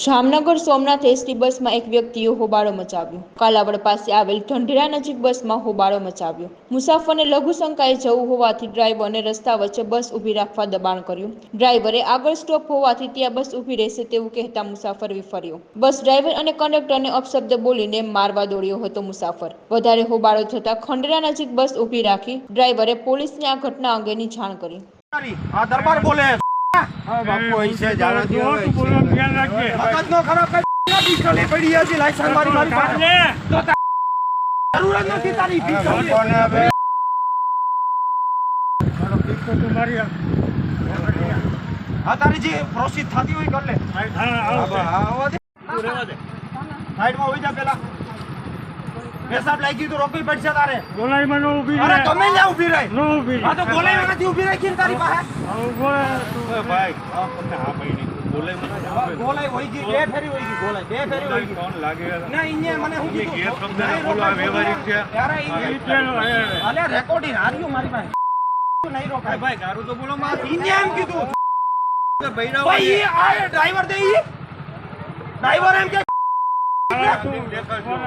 Jamnagar Somnath ST બસમાં એક વ્યક્તિએ હોબાળો મચાવ્યો. કાલાવડ પાસે આવેલ ઢંઢેરા નજીક બસમાં હોબાળો મચાવ્યો. મુસાફરને લઘુ શંકાએ જવું હોવાથી ડ્રાઈવરને રસ્તા વચ્ચે બસ ઊભી રાખવા દબાણ કર્યું. ડ્રાઈવરે આગળ સ્ટોપ હોવાથી ત્યાં બસ ઊભી રહેશે તેવું કહેતા મુસાફર વિફર્યો. બસ ડ્રાઈવર અને કંડક્ટરને અપશબ્દ બોલીને મારવા દોડ્યો હતો મુસાફર. વધારે હોબાળો થતાં ખંડેરા નજીક બસ ઊભી રાખી ડ્રાઈવરે પોલીસને આ ઘટના અંગેની જાણ કરી. દરબાર બોલે. તારી જે પ્રોસીડ થતી હોય કર લે. હા, આવશે. હા, આવવા દે. તું રહેવા દે. સાઈડમાં હોઈ જા પેલા. પેશાબ લાગી તો રોકવી પડશે તારે. બોલાઈમાં ન ઊભી અરે તમે લ્યા ઊભી રહી. નો ઊભી આ તો બોલાવી નથી ઊભી રાખી ને તારી પાસે. બોલે તું. બોલાય હોય ગઈ બે ફેરી હોય ગઈ બોલાય બે ફેરી હોય ગઈ. ના ઇન્જે મને હું કીધું નહીં રોકાય. ત્યારે ઈ- ઈ પેલો હે. અલે રેકોર્ડિંગ હાર્યું મારી પાસે. નહીં રોકાય ભાઈ ગારું તો બોલો માં એમ કીધું. ભાઈ આ ડ્રાઈવર દે ઈ. ડ્રાઈવર એમ કે બોલે.